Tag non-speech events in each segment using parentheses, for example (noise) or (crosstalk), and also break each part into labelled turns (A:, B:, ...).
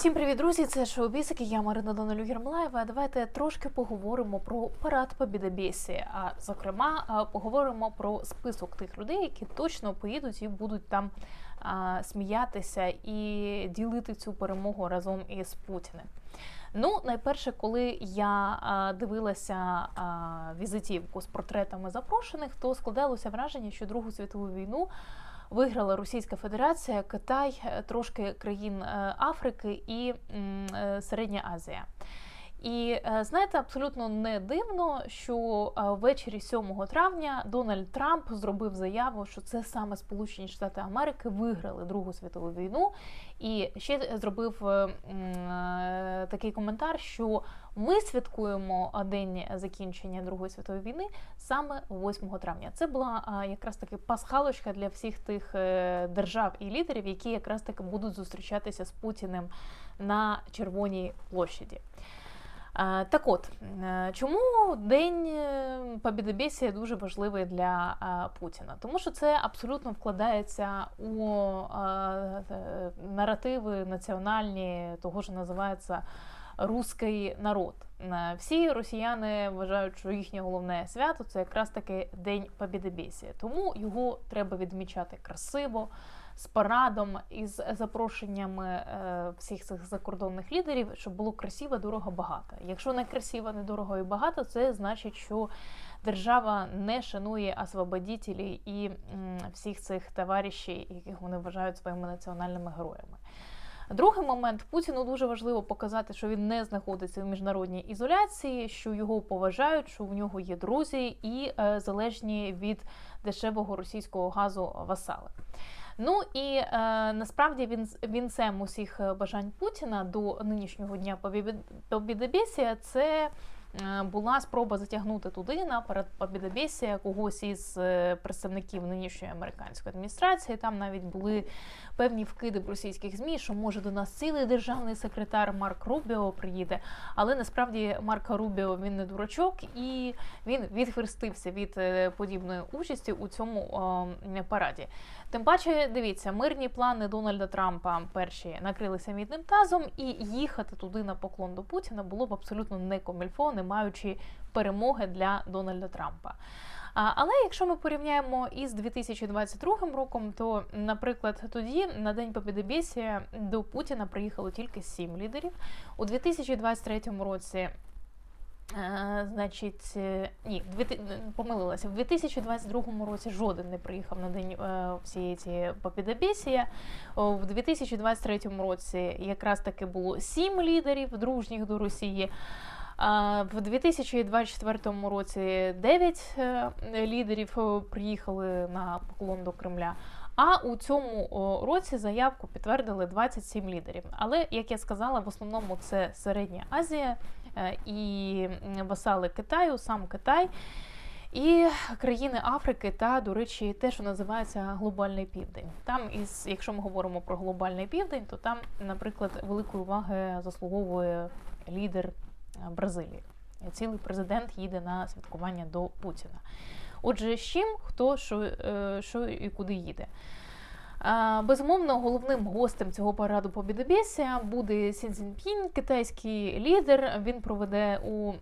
A: Всім привіт, друзі! Це шоу Бісики, я Марина Данилю Єрмолаєва. Давайте трошки поговоримо про парад Побідобєсі. А зокрема, поговоримо про список тих людей, які точно поїдуть і будуть там а, сміятися і ділити цю перемогу разом із Путіним. Ну, найперше, коли я дивилася візитівку з портретами запрошених, то складалося враження, що Другу світову війну виграла Російська Федерація, Китай, е, трошки країн е, Африки і е, Середня Азія. І е, знаєте, абсолютно не дивно, що е, ввечері 7 травня Дональд Трамп зробив заяву, що це саме Сполучені Штати Америки виграли Другу світову війну, і ще зробив е, такий коментар, що ми святкуємо день закінчення Другої світової війни саме 8 травня. Це була якраз таки пасхалочка для всіх тих держав і лідерів, які якраз таки будуть зустрічатися з Путіним на Червоній площаді. Так от, е, чому День е, дуже важливий для Путіна? Тому що це абсолютно вкладається у е, наративи національні, того що називається руський народ. Всі росіяни вважають, що їхнє головне свято це якраз таки День Побєдобєсія. Тому його треба відмічати красиво з парадом із запрошеннями е, всіх цих закордонних лідерів, щоб було красиво, дорого, багато. Якщо не красиво, не дорого і багато, це значить, що держава не шанує освободітелів і всіх цих товаришів, яких вони вважають своїми національними героями. Другий момент Путіну дуже важливо показати, що він не знаходиться в міжнародній ізоляції, що його поважають, що в нього є друзі і е, залежні від дешевого російського газу васали. Ну і е, насправді він вінцем усіх е, бажань Путіна до нинішнього дня Побєд- це е, була спроба затягнути туди на парад Побєдобєсія когось із е, представників нинішньої американської адміністрації. Там навіть були певні вкиди в російських змі, що може до нас цілий державний секретар Марк Рубіо приїде. Але насправді Марка Рубіо він не дурачок, і він відхрестився від подібної участі у цьому параді. Тим паче, дивіться, мирні плани Дональда Трампа перші накрилися мідним тазом, і їхати туди на поклон до Путіна було б абсолютно не комільфо, не маючи перемоги для Дональда Трампа. Але якщо ми порівняємо із 2022 роком, то, наприклад, тоді на день Побєдобєсія до Путіна приїхало тільки сім лідерів. У 2023 році Е, Значить, е, ні, помилилася. В 2022 році жоден не приїхав на день е, всієї цієї Побєдобєсія. О, В 2023 році якраз таки було сім лідерів, дружніх до Росії. А в 2024 році 9 лідерів е, приїхали на поклон до Кремля. А у цьому році заявку підтвердили 27 лідерів. Але, як я сказала, в основному це Середня Азія е, і васали Китаю, сам Китай. І країни Африки та, до речі, те, що називається глобальний південь. Там, із, якщо ми говоримо про глобальний південь, то там, наприклад, великої уваги заслуговує лідер е, Бразилії. Цілий президент їде на святкування до Путіна. Отже, з чим, хто, що, е, що і куди їде. Безумовно, головним гостем цього параду Побєдобєсія буде Сі Цзіньпінь, китайський лідер. Він проведе у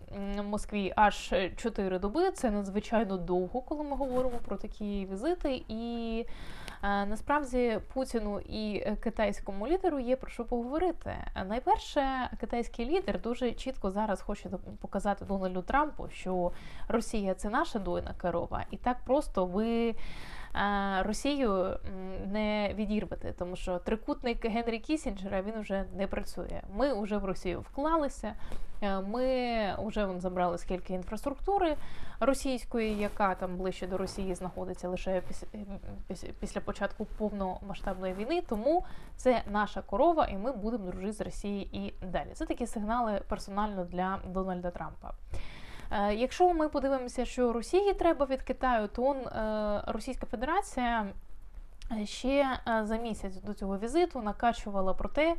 A: Москві аж 4 доби. Це надзвичайно довго, коли ми говоримо про такі візити. І е, насправді Путіну і китайському лідеру є про що поговорити. Найперше, китайський лідер дуже чітко зараз хоче показати Дональду Трампу, що Росія це наша дойна корова, і так просто ви. Е, Росію не відірвати, тому що трикутник Генрі Кісінджера він вже не працює. Ми вже в Росію вклалися. е, Ми вже вон, забрали скільки інфраструктури російської, яка там ближче до Росії знаходиться лише після, після початку повномасштабної війни. Тому це наша корова, і ми будемо дружити з Росією і далі. Це такі сигнали персонально для Дональда Трампа. Е, Якщо ми подивимося, що Росії треба від Китаю, то е, Російська Федерація е, ще за місяць до цього візиту накачувала про те,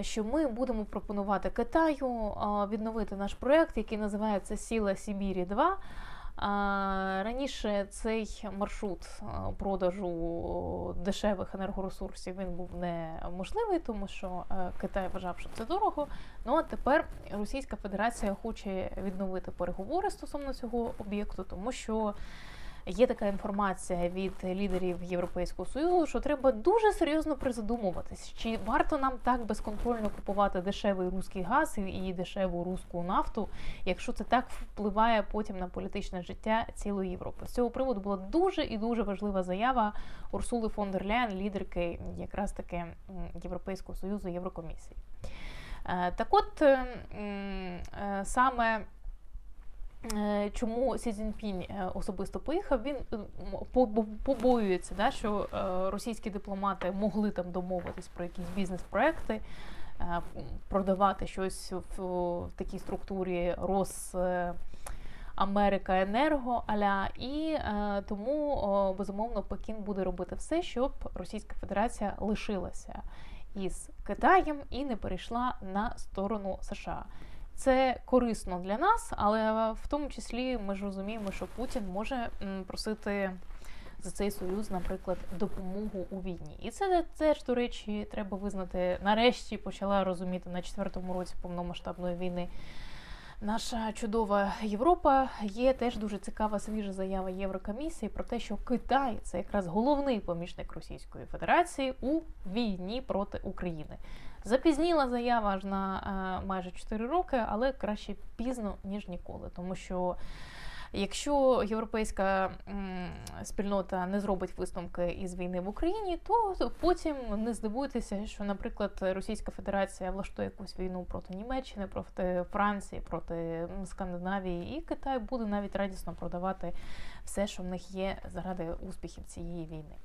A: що ми будемо пропонувати Китаю відновити наш проект, який називається Сіла Сібірі 2 А, Раніше цей маршрут продажу дешевих енергоресурсів він був неможливий, тому що е, Китай вважав, що це дорого. Ну а тепер Російська Федерація хоче відновити переговори стосовно цього об'єкту, тому що є така інформація від лідерів Європейського союзу, що треба дуже серйозно призадумуватись, чи варто нам так безконтрольно купувати дешевий руський газ і дешеву руську нафту, якщо це так впливає потім на політичне життя цілої Європи. З цього приводу була дуже і дуже важлива заява Урсули фон дер Ляйн, лідерки якраз таки Європейського союзу Єврокомісії. Е, Так от е, саме Чому Сі Цзіньпінь е, особисто поїхав? Він е, побоюється, да, що е, російські дипломати могли там домовитись про якісь бізнес-проекти, е, продавати щось в, такій структурі Рос. е, Америка Енерго аля і е, тому о, безумовно Пекін буде робити все, щоб Російська Федерація лишилася із Китаєм і не перейшла на сторону США. Це корисно для нас, але в тому числі ми ж розуміємо, що Путін може просити за цей союз, наприклад, допомогу у війні. І це теж, до речі, треба визнати. Нарешті почала розуміти на четвертому році повномасштабної війни. Наша чудова Європа є теж дуже цікава свіжа заява Єврокомісії про те, що Китай це якраз головний помічник Російської Федерації у війні проти України. Запізніла заява аж на е, майже 4 роки, але краще пізно ніж ніколи, тому що. Якщо європейська спільнота не зробить висновки із війни в Україні, то потім не здивуйтеся, що, наприклад, Російська Федерація влаштує якусь війну проти Німеччини, проти Франції, проти Скандинавії, і Китай буде навіть радісно продавати все, що в них є заради успіхів цієї війни.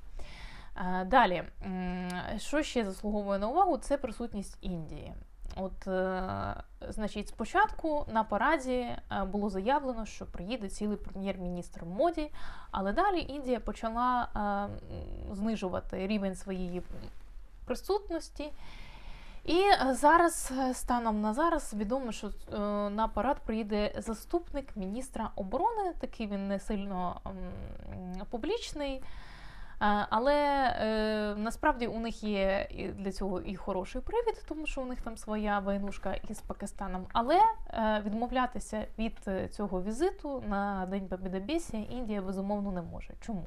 A: Далі, що ще заслуговує на увагу, це присутність Індії. От, е, значить, спочатку на параді е, було заявлено, що приїде цілий прем'єр-міністр Моді, але далі Індія почала е, знижувати рівень своєї присутності. І зараз, станом на зараз, відомо, що на парад приїде заступник міністра оборони. Такий він не сильно публічний. Е, Але е, насправді у них є для цього і хороший привід, тому що у них там своя войнушка із Пакистаном. Але е, відмовлятися від цього візиту на День Побєдобєсія Індія безумовно не може. Чому?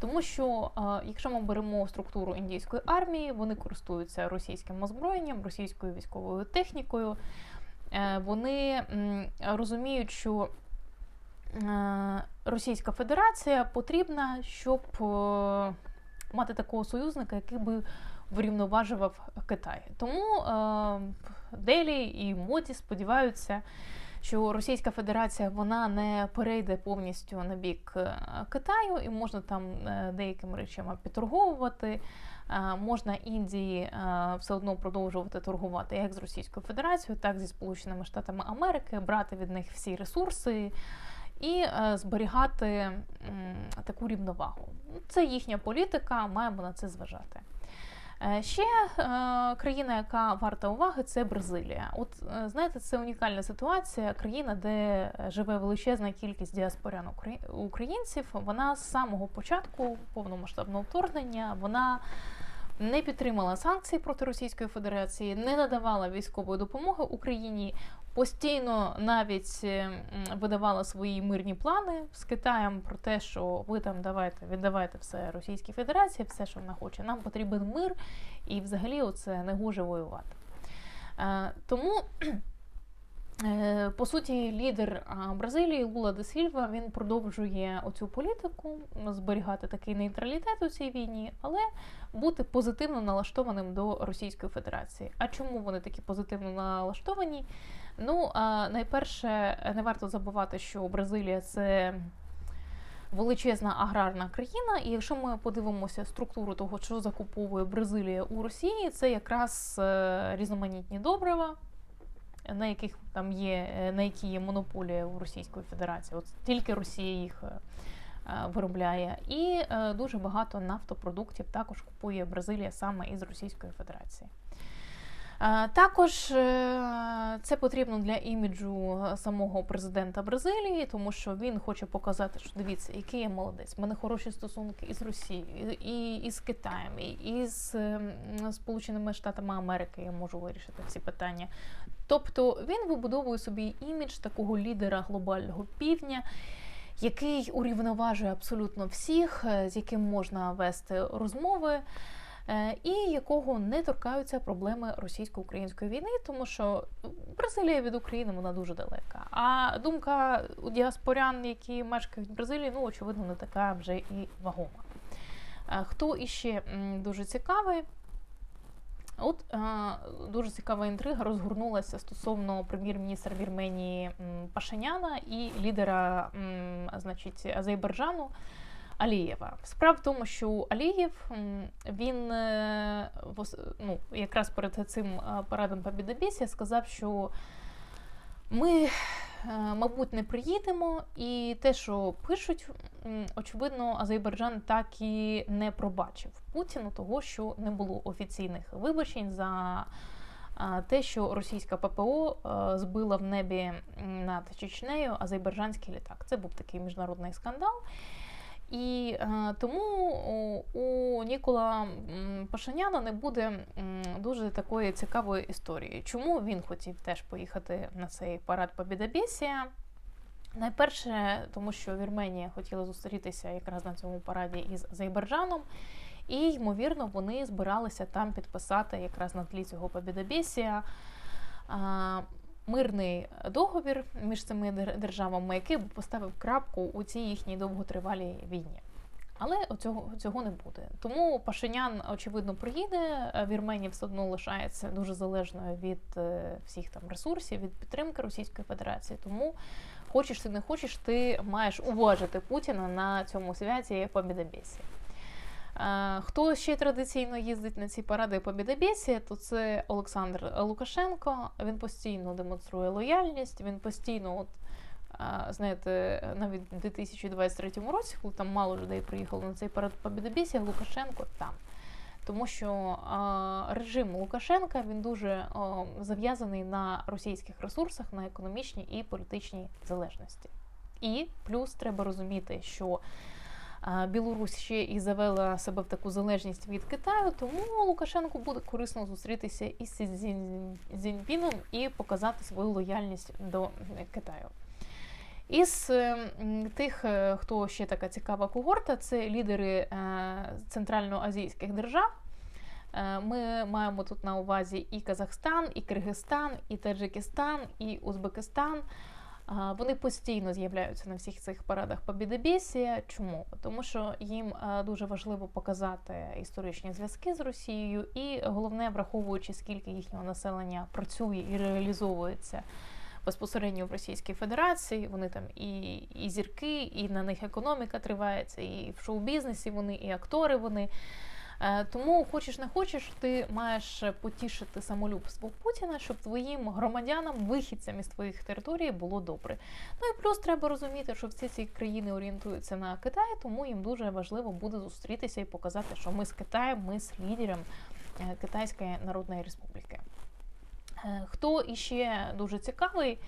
A: Тому що якщо ми беремо структуру індійської армії, вони користуються російським озброєнням, російською військовою технікою. Вони розуміють, що Російська Федерація потрібна, щоб е, мати такого союзника, який би врівноважував Китай. Тому е, Делі і Моді сподіваються, що Російська Федерація вона не перейде повністю на бік е, Китаю, і можна там е, деякими речами підторговувати. Е, Можна Індії е, все одно продовжувати торгувати як з Російською Федерацією, так і зі Сполученими Штатами Америки, брати від них всі ресурси і е, зберігати таку рівновагу. Це їхня політика, маємо на це зважати. Е, Ще е, країна, яка варта уваги, це Бразилія. От знаєте, це унікальна ситуація. Країна, де живе величезна кількість діаспорян українців. Вона з самого початку повномасштабного вторгнення вона не підтримала санкції проти Російської Федерації, не надавала військової допомоги Україні. Постійно навіть е, видавала свої мирні плани з Китаєм про те, що ви там давайте віддавайте все Російській Федерації, все, що вона хоче. Нам потрібен мир, і взагалі оце не гоже воювати. Е, Тому, (clears throat) е, по суті, лідер Бразилії Лула де Сільва він продовжує оцю політику зберігати такий нейтралітет у цій війні, але бути позитивно налаштованим до Російської Федерації. А чому вони такі позитивно налаштовані? Ну, а, найперше, не варто забувати, що Бразилія це величезна аграрна країна, і якщо ми подивимося структуру того, що закуповує Бразилія у Росії, це якраз е, різноманітні добрива. На яких там є, е, на які є монополія у Російської Федерації, от тільки Росія їх е, виробляє, і дуже багато нафтопродуктів також купує Бразилія саме із Російської Федерації. Також е, це потрібно для іміджу самого президента Бразилії, тому що він хоче показати, що дивіться, який я молодець. У мене хороші стосунки із Росією, і, і з Китаєм, і з ем, Сполученими Штатами Америки. Я можу вирішити ці питання. Тобто він вибудовує собі імідж такого лідера глобального півдня. Який урівноважує абсолютно всіх, е, з яким можна вести розмови, і якого не торкаються проблеми російсько-української війни, тому що Бразилія від України вона дуже далека. А думка у діаспорян, які мешкають в Бразилії, ну очевидно, не така вже і вагома. Е, Хто іще дуже цікавий? От е, дуже цікава інтрига розгорнулася стосовно прем'єр-міністра Вірменії Пашиняна і лідера значить, Азербайджану Алієва. Справа в тому, що Алієв він е, ну, якраз перед цим е, парадом Побєдобєсія сказав, що ми, е, мабуть, не приїдемо, і те, що пишуть, очевидно, Азербайджан так і не пробачив Путіну того, що не було офіційних вибачень за те, що російська ППО збила в небі над Чечнею азербайджанський літак. Це був такий міжнародний скандал. І е, тому у, Нікола Пашиняна не буде дуже такої цікавої історії. Чому він хотів теж поїхати на цей парад Побєдобєсія? Найперше, тому що Вірменія хотіла зустрітися якраз на цьому параді із Азербайджаном, і, ймовірно, вони збиралися там підписати якраз на тлі цього Побєдобєсія а, мирний договір між цими державами, який б поставив крапку у цій їхній довготривалій війні. Але цього, цього не буде. Тому Пашинян, очевидно, приїде. Вірменія все одно лишається дуже залежною від е, всіх там ресурсів, від підтримки Російської Федерації. Тому хочеш ти не хочеш, ти маєш уважити Путіна на цьому святі Побєдобєсія. Е, Хто ще традиційно їздить на ці паради Побєдобєсія, то це Олександр Лукашенко. Він постійно демонструє лояльність, він постійно, от, знаєте, навіть у 2023 році, коли там мало людей приїхало на цей парад по Побєдобєсія, Лукашенко там. Тому що режим Лукашенка він дуже зав'язаний на російських ресурсах, на економічній і політичній залежності. І плюс треба розуміти, що Білорусь ще і завела себе в таку залежність від Китаю, тому Лукашенку буде корисно зустрітися із Цзіньпіном і показати свою лояльність до Китаю. Із е, тих, е, хто ще така цікава когорта, це лідери е, центральноазійських держав. Е, Ми маємо тут на увазі і Казахстан, і Киргизстан, і Таджикистан, і Узбекистан. Вони постійно з'являються на всіх цих парадах Побєдобєсія. Чому? Тому що їм е, дуже важливо показати історичні зв'язки з Росією, і головне, враховуючи, скільки їхнього населення працює і реалізовується безпосередньо в Російській Федерації. Вони там і, і зірки, і на них економіка тривається, і в шоу-бізнесі вони, і актори вони. Е, Тому хочеш не хочеш, ти маєш потішити самолюбство Путіна, щоб твоїм громадянам, вихідцям із твоїх територій було добре. Ну і плюс треба розуміти, що всі ці країни орієнтуються на Китай, тому їм дуже важливо буде зустрітися і показати, що ми з Китаєм, ми з лідером е, Китайської Народної Республіки. Е, Хто іще дуже цікавий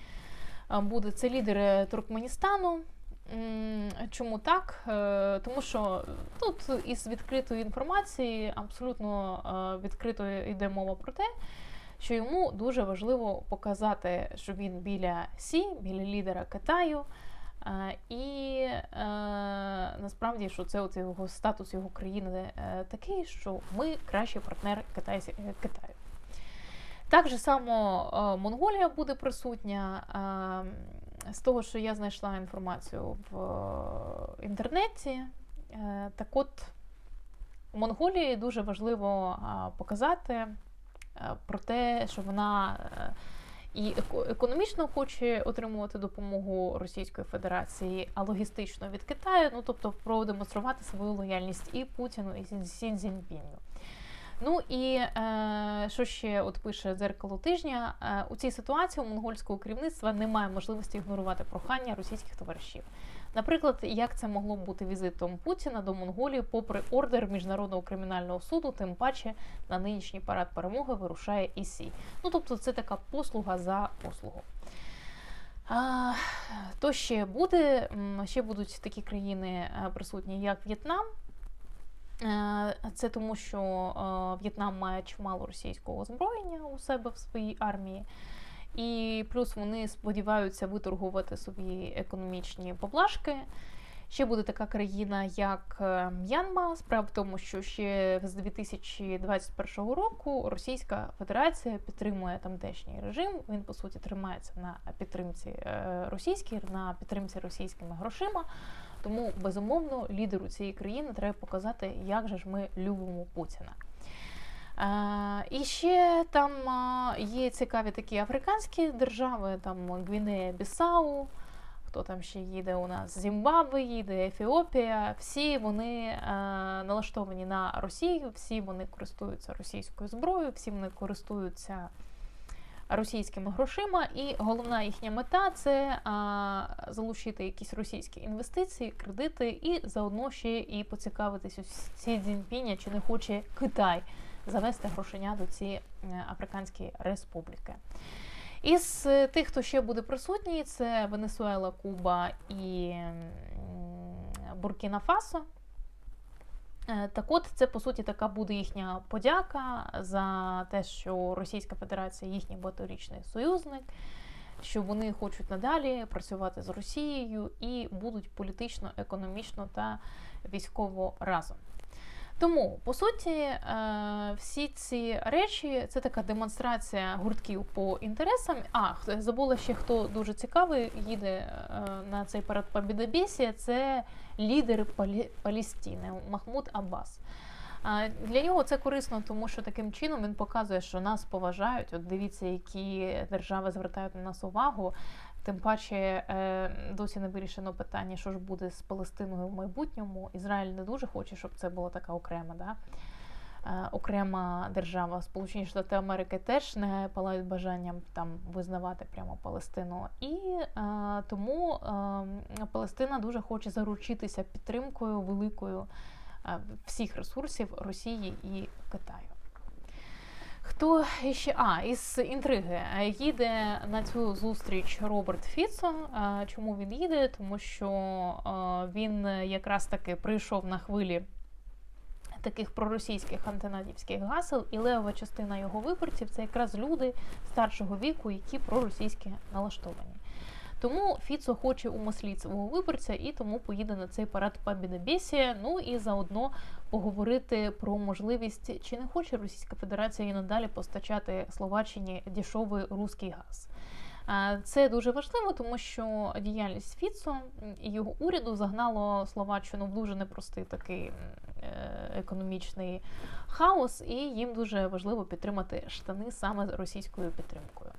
A: буде, це лідери Туркменістану. Чому так? Е, Тому що тут із відкритої інформації абсолютно е, відкрито йде мова про те, що йому дуже важливо показати, що він біля Сі, біля лідера Китаю. е, І насправді, що це от його статус його країни такий, що ми кращий партнер Китаю. Так же само Монголія буде присутня. З того, що я знайшла інформацію в е, інтернеті, е, так от Монголії дуже важливо показати е, про те, що вона і еко- економічно хоче отримувати допомогу Російської Федерації, а логістично від Китаю, ну тобто продемонструвати свою лояльність і Путіну, і Сін- Сін Цзіньпіну. Ну і е, що ще от пише дзеркало тижня, е, у цій ситуації у монгольського керівництва немає можливості ігнорувати прохання російських товаришів. Наприклад, як це могло бути візитом Путіна до Монголії, попри ордер міжнародного кримінального суду, тим паче на нинішній парад перемоги вирушає ІСІ. Ну тобто, це така послуга за послугу. А, то ще буде, ще будуть такі країни е, присутні, як В'єтнам. Е, Це тому, що е, В'єтнам має чимало російського озброєння у себе в своїй армії, і плюс вони сподіваються виторгувати собі економічні поблажки. Ще буде така країна, як е, М'янма. Справа в тому, що ще з 2021 року Російська Федерація підтримує тамтешній режим. Він по суті тримається на підтримці російській, на підтримці російськими грошима. Тому безумовно лідеру цієї країни треба показати, як же ж ми любимо Путіна. Е, і ще там е, є цікаві такі африканські держави, там Гвінея Бісау, хто там ще їде у нас, Зімбабве їде, Ефіопія. Всі вони е, налаштовані на Росію, всі вони користуються російською зброєю, всі вони користуються російськими грошима, і головна їхня мета це а, залучити якісь російські інвестиції, кредити, і заодно ще і поцікавитись у Сі Цзіньпіня, чи не хоче Китай завести грошеня до ці е, африканські республіки. Із е, тих, хто ще буде присутній, це Венесуела, Куба і Буркіна Фасо. Е, Так от, це по суті така буде їхня подяка за те, що Російська Федерація їхній багаторічний союзник, що вони хочуть надалі працювати з Росією і будуть політично, економічно та військово разом. Тому, по суті, е, всі ці речі це така демонстрація гуртків по інтересам. А забула ще хто дуже цікавий, їде е, на цей парад Побідобєсія, це лідер Палі- Палестини Махмуд Аббас. Для нього це корисно, тому що таким чином він показує, що нас поважають. От дивіться, які держави звертають на нас увагу. Тим паче е, досі не вирішено питання, що ж буде з Палестиною в майбутньому. Ізраїль не дуже хоче, щоб це була така окрема, да? Е, окрема держава. Сполучені Штати Америки теж не палають бажанням там визнавати прямо Палестину. І е, тому е, Палестина дуже хоче заручитися підтримкою великою е, всіх ресурсів Росії і Китаю. Хто ще а із інтриги їде на цю зустріч Роберт Фіцо. Е, Чому він їде? Тому що він якраз таки прийшов на хвилі таких проросійських антинадівських гасел, і левова частина його виборців це якраз люди старшого віку, які проросійськи налаштовані. Тому Фіцо хоче умасліть свого виборця і тому поїде на цей парад Побідобєсія, Ну і заодно поговорити про можливість, чи не хоче Російська Федерація і надалі постачати Словаччині дешевий руський газ. Це дуже важливо, тому що діяльність Фіцо і його уряду загнало Словаччину в дуже непростий такий економічний хаос, і їм дуже важливо підтримати штани саме російською підтримкою.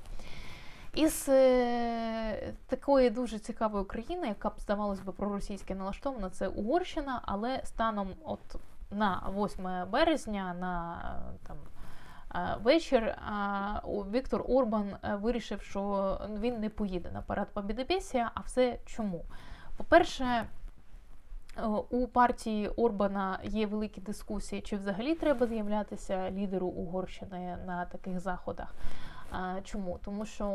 A: Із е, такої дуже цікавої країни, яка б здавалось би проросійськи налаштована, це Угорщина, але станом от на 8 березня на е, там. е, Вечір Віктор Орбан вирішив, що він не поїде на парад Побідобєсія. А все чому? По-перше, у партії Орбана є великі дискусії, чи взагалі треба з'являтися лідеру Угорщини на таких заходах. Чому? Тому що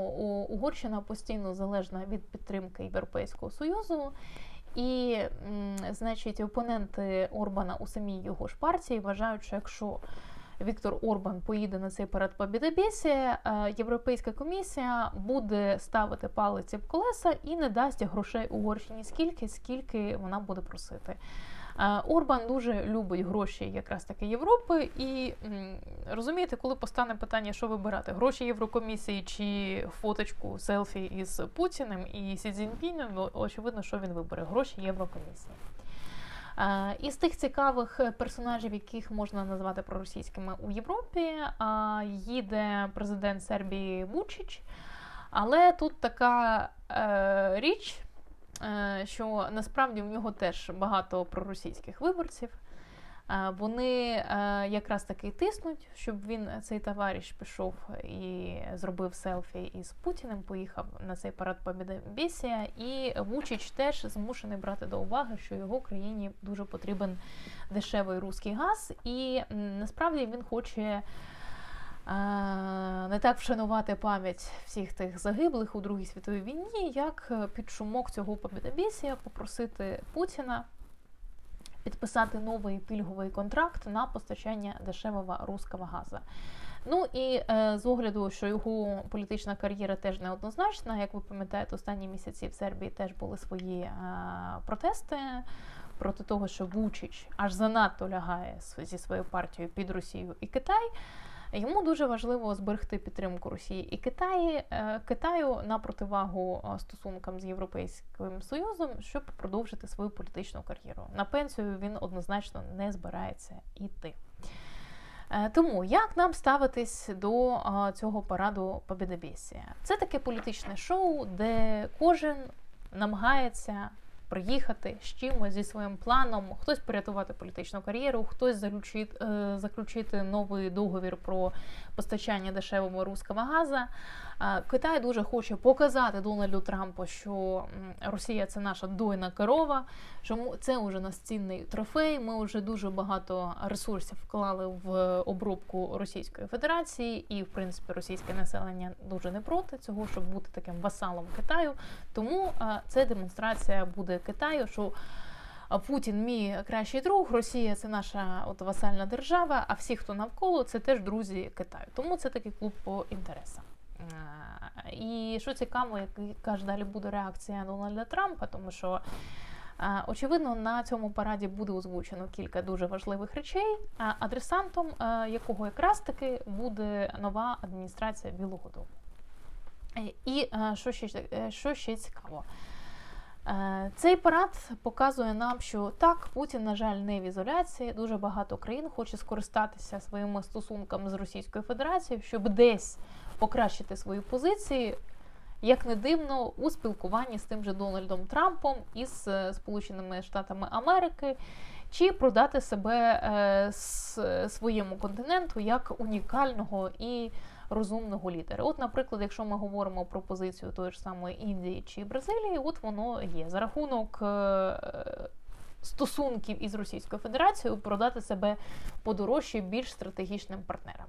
A: Угорщина постійно залежна від підтримки Європейського Союзу, і, значить, опоненти Орбана у самій його ж партії вважають, що якщо Віктор Орбан поїде на цей парад Побідобєсія, е, Європейська комісія буде ставити палиці в колеса і не дасть грошей Угорщині скільки, скільки вона буде просити. Е, Орбан дуже любить гроші якраз таки Європи, і розумієте, коли постане питання, що вибирати: гроші Єврокомісії чи фоточку селфі із Путіним і Сі Цзіньпінем, очевидно, що він вибере гроші Єврокомісії. Е, Із тих цікавих персонажів, яких можна назвати проросійськими у Європі, е, їде президент Сербії Вучич. Але тут така е, річ, е, що насправді в нього теж багато проросійських виборців. Е, Вони е, якраз таки тиснуть, щоб він цей товариш пішов і зробив селфі із Путіним, поїхав на цей парад Побєдобєсія. І Вучич теж змушений брати до уваги, що його країні дуже потрібен дешевий руський газ, і насправді він хоче. е, Не так вшанувати пам'ять всіх тих загиблих у Другій світовій війні, як е, під шумок цього побєдобєсія попросити Путіна підписати новий пільговий контракт на постачання дешевого руского газу. Ну і е, з огляду, що його політична кар'єра теж неоднозначна, як ви пам'ятаєте, останні місяці в Сербії теж були свої е, протести проти того, що Вучич аж занадто лягає зі своєю партією під Росію і Китай. Йому дуже важливо зберегти підтримку Росії і Китаї, е, Китаю на противагу е, стосункам з Європейським Союзом, щоб продовжити свою політичну кар'єру. На пенсію він однозначно не збирається йти. Е, Тому як нам ставитись до цього параду Побєдобєсія? Це таке політичне шоу, де кожен намагається приїхати з чимось зі своїм планом, хтось порятувати політичну кар'єру, хтось заключити, е, заключити новий договір про постачання дешевого руського газу. Е, Китай дуже хоче показати Дональду Трампу, що Росія це наша дойна корова, що це вже настінний трофей. Ми вже дуже багато ресурсів вклали в обробку Російської Федерації, і в принципі російське населення дуже не проти цього, щоб бути таким васалом Китаю. Тому е, це демонстрація буде Китаю, що Путін мій кращий друг, Росія це наша от васальна держава, а всі, хто навколо, це теж друзі Китаю. Тому це такий клуб по інтересам. Е, І що цікаво, яка ж далі буде реакція Дональда Трампа, тому що. е, Очевидно, на цьому параді буде озвучено кілька дуже важливих речей, адресантом е, якого якраз таки буде нова адміністрація Білого Дому. І що ще, що ще цікаво? Е, Цей парад показує нам, що так, Путін, на жаль, не в ізоляції. Дуже багато країн хоче скористатися своїми стосунками з Російською Федерацією, щоб десь покращити свої позиції, як не дивно, у спілкуванні з тим же Дональдом Трампом із е, Сполученими Штатами Америки, чи продати себе е, своєму континенту як унікального і розумного лідера. От, наприклад, якщо ми говоримо про позицію тої ж самої Індії чи Бразилії, от воно є за рахунок. е, Стосунків із Російською Федерацією продати себе подорожче більш стратегічним партнерам.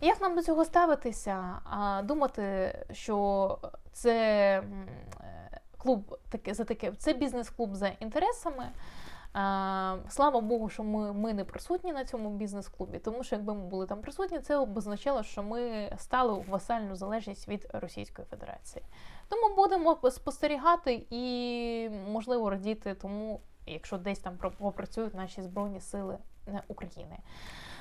A: Як нам до цього ставитися? А, Думати, що це е, клуб таке за таке, це бізнес-клуб за інтересами. Слава Богу, що ми, ми не присутні на цьому бізнес-клубі, тому що якби ми були там присутні, це б означало, що ми стали у васальну залежність від Російської Федерації. Тому будемо спостерігати і, можливо, радіти тому, якщо десь там попрацюють наші Збройні Сили е, України.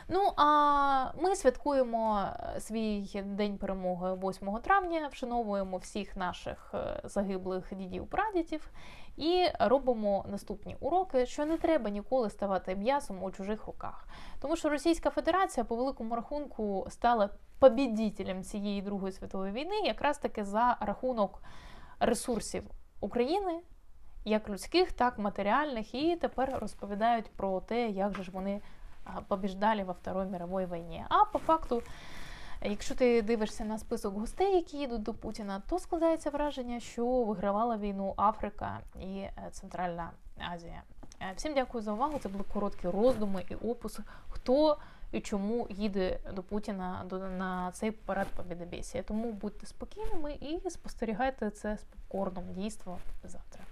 A: Ну а ми святкуємо свій день перемоги 8 травня, вшановуємо всіх наших е, загиблих дідів прадідів і робимо наступні уроки, що не треба ніколи ставати м'ясом у чужих руках. Тому що Російська Федерація по великому рахунку стала побідітелем цієї Другої світової війни, якраз таки за рахунок ресурсів України. Як людських, так і матеріальних, і тепер розповідають про те, як же ж вони побіждали во Второй мировой війні. А по факту, якщо ти дивишся на список гостей, які їдуть до Путіна, то складається враження, що вигравала війну Африка і е, Центральна Азія. Е, Всім дякую за увагу. Це були короткі роздуми і опис, хто і чому їде до Путіна на цей парад Побєдобєсія. Тому будьте спокійними і спостерігайте це з попкорном дійство завтра.